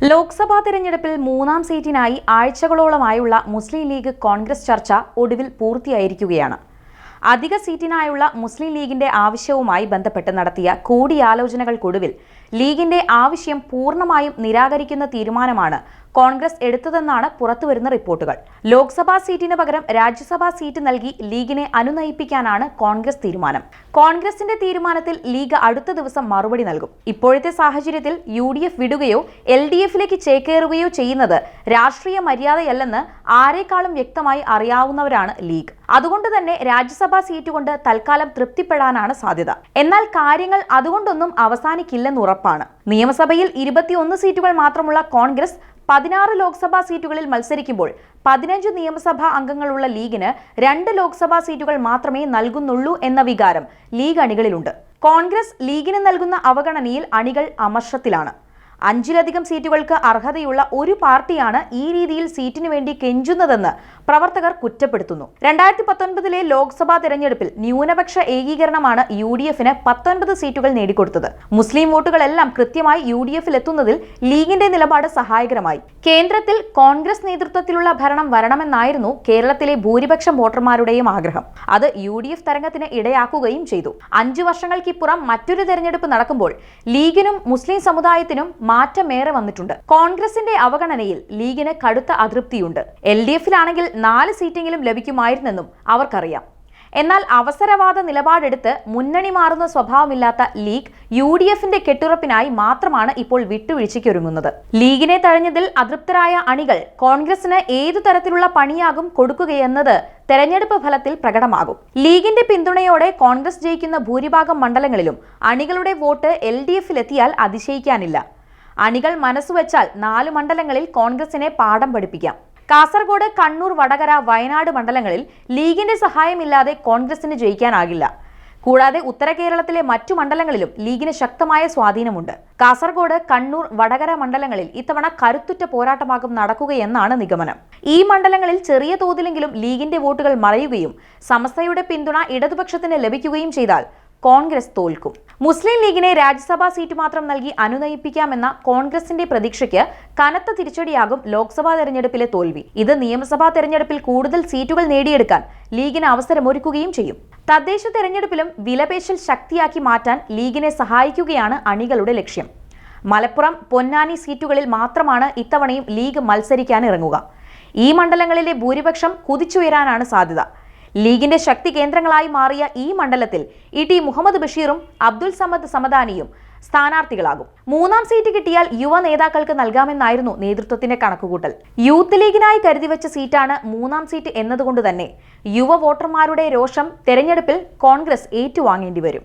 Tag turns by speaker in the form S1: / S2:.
S1: ലോക്സഭാ തിരഞ്ഞെടുപ്പിൽ മൂന്നാം സീറ്റിനായി ആഴ്ചകളോളമായുള്ള മുസ്ലിം ലീഗ് കോൺഗ്രസ് ചർച്ച ഒടുവിൽ പൂർത്തിയായിരിക്കുകയാണ്. അധിക സീറ്റിനായുള്ള മുസ്ലിം ലീഗിന്റെ ആവശ്യവുമായി ബന്ധപ്പെട്ട് നടത്തിയ കൂടിയാലോചനകൾക്കൊടുവിൽ ലീഗിന്റെ ആവശ്യം പൂർണമായും നിരാകരിക്കുന്ന തീരുമാനമാണ് കോൺഗ്രസ് എടുത്തതെന്നാണ് പുറത്തുവരുന്ന റിപ്പോർട്ടുകൾ. ലോക്സഭാ സീറ്റിന് പകരം രാജ്യസഭാ സീറ്റ് നൽകി ലീഗിനെ അനുനയിപ്പിക്കാനാണ് കോൺഗ്രസ് തീരുമാനം. കോൺഗ്രസിന്റെ തീരുമാനത്തിൽ ലീഗ് അടുത്ത ദിവസം മറുപടി നൽകും. ഇപ്പോഴത്തെ സാഹചര്യത്തിൽ യു ഡി എഫ് വിടുകയോ എൽ ഡി എഫിലേക്ക് ചേക്കേറുകയോ ചെയ്യുന്നത് രാഷ്ട്രീയ മര്യാദയല്ലെന്ന് ആരെക്കാളും വ്യക്തമായി അറിയാവുന്നവരാണ് ലീഗ്. അതുകൊണ്ട് തന്നെ രാജ്യസഭാ സീറ്റ് കൊണ്ട് തൽക്കാലം തൃപ്തിപ്പെടാനാണ് സാധ്യത. എന്നാൽ കാര്യങ്ങൾ അതുകൊണ്ടൊന്നും അവസാനിക്കില്ലെന്ന് ഉറപ്പാണ്. നിയമസഭയിൽ ഇരുപത്തിയൊന്ന് സീറ്റുകൾ മാത്രമുള്ള കോൺഗ്രസ് പതിനാറ് ലോക്സഭാ സീറ്റുകളിൽ മത്സരിക്കുമ്പോൾ പതിനഞ്ച് നിയമസഭാ അംഗങ്ങളുള്ള ലീഗിന് രണ്ട് ലോക്സഭാ സീറ്റുകൾ മാത്രമേ നൽകുന്നുള്ളൂ എന്ന വികാരം ലീഗ് അണികളിലുണ്ട്. കോൺഗ്രസ് ലീഗിന് നൽകുന്ന അവഗണനയിൽ അണികൾ അമർഷത്തിലാണ്. അഞ്ചിലധികം സീറ്റുകൾക്ക് അർഹതയുള്ള ഒരു പാർട്ടിയാണ് ഈ രീതിയിൽ സീറ്റിനു വേണ്ടി കെഞ്ചുന്നതെന്ന് പ്രവർത്തകർ കുറ്റപ്പെടുത്തുന്നു. രണ്ടായിരത്തി പത്തൊൻപതിലെ ലോക്സഭാ തെരഞ്ഞെടുപ്പിൽ ന്യൂനപക്ഷ ഏകീകരണമാണ് യു ഡി എഫിന് പത്തൊൻപത് സീറ്റുകൾ നേടിക്കൊടുത്തത്. മുസ്ലിം വോട്ടുകളെല്ലാം കൃത്യമായി യു ഡി എഫിൽ എത്തുന്നതിൽ ലീഗിന്റെ നിലപാട് സഹായകരമായി. കേന്ദ്രത്തിൽ കോൺഗ്രസ് നേതൃത്വത്തിലുള്ള ഭരണം വരണമെന്നായിരുന്നു കേരളത്തിലെ ഭൂരിപക്ഷം വോട്ടർമാരുടെയും ആഗ്രഹം. അത് യു ഡി എഫ് തരംഗത്തിന് ഇടയാക്കുകയും ചെയ്തു. അഞ്ചു വർഷങ്ങൾക്കിപ്പുറം മറ്റൊരു തെരഞ്ഞെടുപ്പ് നടക്കുമ്പോൾ ലീഗിനും മുസ്ലിം സമുദായത്തിനും മാറ്റമേറെ വന്നിട്ടുണ്ട്. കോൺഗ്രസിന്റെ അവഗണനയിൽ ലീഗിന് കടുത്ത അതൃപ്തിയുണ്ട്. എൽ ഡി എഫിലാണെങ്കിൽ നാല് സീറ്റെങ്കിലും ലഭിക്കുമായിരുന്നെന്നും അവർക്കറിയാം. എന്നാൽ അവസരവാദ നിലപാടെടുത്ത് മുന്നണി മാറുന്ന സ്വഭാവമില്ലാത്ത ലീഗ് യു ഡി എഫിന്റെ കെട്ടുറപ്പിനായി മാത്രമാണ് ഇപ്പോൾ വിട്ടുവീഴ്ചയ്ക്കൊരുങ്ങുന്നത്. ലീഗിനെ തഴഞ്ഞതിൽ അതൃപ്തരായ അണികൾ കോൺഗ്രസിന് ഏതു തരത്തിലുള്ള പണിയാകും കൊടുക്കുകയെന്നത് തെരഞ്ഞെടുപ്പ് ഫലത്തിൽ പ്രകടമാകും. ലീഗിന്റെ പിന്തുണയോടെ കോൺഗ്രസ് ജയിക്കുന്ന ഭൂരിഭാഗം മണ്ഡലങ്ങളിലും അണികളുടെ വോട്ട് എൽ ഡി എഫിലെത്തിയാൽ അതിശയിക്കാനില്ല. അണികൾ മനസ്സുവെച്ചാൽ നാല് മണ്ഡലങ്ങളിൽ കോൺഗ്രസിനെ പാഠം പഠിപ്പിക്കാം. കാസർഗോഡ് കണ്ണൂർ വടകര വയനാട് മണ്ഡലങ്ങളിൽ ലീഗിന്റെ സഹായമില്ലാതെ കോൺഗ്രസിന് ജയിക്കാനാകില്ല. കൂടാതെ ഉത്തര കേരളത്തിലെ മറ്റു മണ്ഡലങ്ങളിലും ലീഗിന് ശക്തമായ സ്വാധീനമുണ്ട്. കാസർഗോഡ് കണ്ണൂർ വടകര മണ്ഡലങ്ങളിൽ ഇത്തവണ കരുത്തുറ്റ പോരാട്ടമാകും നടക്കുകയെന്നാണ് നിഗമനം. ഈ മണ്ഡലങ്ങളിൽ ചെറിയ തോതിലെങ്കിലും ലീഗിന്റെ വോട്ടുകൾ മറയുകയും സമസ്തയുടെ പിന്തുണ ഇടതുപക്ഷത്തിന് ലഭിക്കുകയും ചെയ്താൽ കോൺഗ്രസ് തോൽക്കും. മുസ്ലിം ലീഗിനെ രാജ്യസഭാ സീറ്റ് മാത്രം നൽകി അനുനയിപ്പിക്കാമെന്ന കോൺഗ്രസിന്റെ പ്രതീക്ഷയ്ക്ക് കനത്ത തിരിച്ചടിയാകും ലോക്സഭാ തെരഞ്ഞെടുപ്പിലെ തോൽവി. ഇത് നിയമസഭാ തെരഞ്ഞെടുപ്പിൽ കൂടുതൽ സീറ്റുകൾ നേടിയെടുക്കാൻ ലീഗിന് അവസരമൊരുക്കുകയും ചെയ്യും. തദ്ദേശ തെരഞ്ഞെടുപ്പിലും വിലപേശൽ ശക്തിയാക്കി മാറ്റാൻ ലീഗിനെ സഹായിക്കുകയാണ് അണികളുടെ ലക്ഷ്യം. മലപ്പുറം പൊന്നാനി സീറ്റുകളിൽ മാത്രമാണ് ഇത്തവണയും ലീഗ് മത്സരിക്കാൻ ഇറങ്ങുക ഈ മണ്ഡലങ്ങളിലെ ഭൂരിപക്ഷം കുതിച്ചുയരാനാണ് സാധ്യത. ലീഗിന്റെ ശക്തി കേന്ദ്രങ്ങളായി മാറിയ ഈ മണ്ഡലത്തിൽ ഇ ടി മുഹമ്മദ് ബഷീറും അബ്ദുൽ സമദ് സമദാനിയും സ്ഥാനാർത്ഥികളാകും. മൂന്നാം സീറ്റ് കിട്ടിയാൽ യുവ നേതാക്കൾക്ക് നൽകാമെന്നായിരുന്നു നേതൃത്വത്തിന്റെ കണക്കുകൂട്ടൽ. യൂത്ത് ലീഗിനായി കരുതിവെച്ച സീറ്റാണ് മൂന്നാം സീറ്റ് എന്നതുകൊണ്ട് തന്നെ യുവ വോട്ടർമാരുടെ രോഷം തെരഞ്ഞെടുപ്പിൽ കോൺഗ്രസ് ഏറ്റുവാങ്ങേണ്ടി വരും.